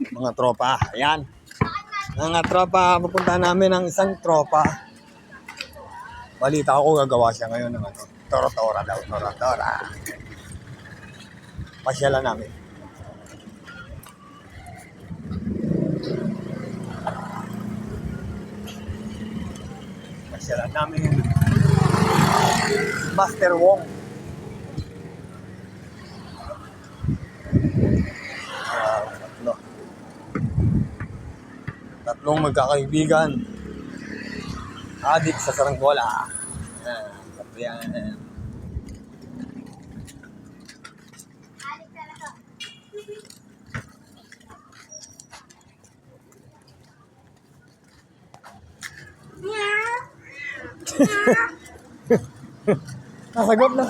Mga tropa. Ayan. Mga tropa, pupunta namin ng isang tropa. Balita ko gagawa siya ngayon ng ano. Tora-tora daw. Tora-tora. Pasyalan namin. Pasyalan namin. Master Wong. Tatlong magkakaibigan. Adik sa saranggola. Ah, tatlo yan. Nasagot na.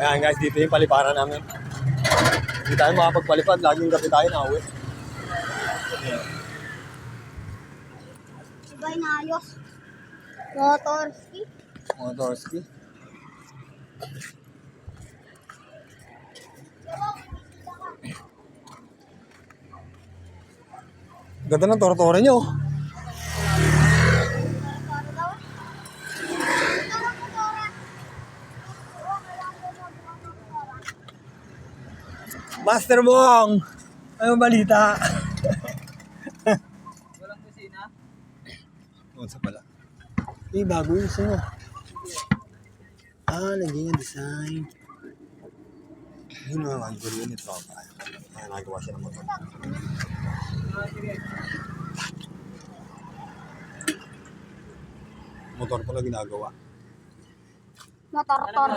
Ayan guys, dito yung paliparan namin. Hindi tayo makapagpalipad, laging gabi tayo na uwi. Iba inayos. Motorski. Motorski. Ganda ng tortore nyo. Para daw. Ito lang motora. Oo, kailangan ko motora. Master Bong! Ano balita? Walang kusina? Oo, sa pala. Eh, bago yun sa'yo. Ah, yung design. Yun naman, ang gulo yun ito. Ay, nagawa siya ng motor. Motor pala ginagawa. Motor, tor.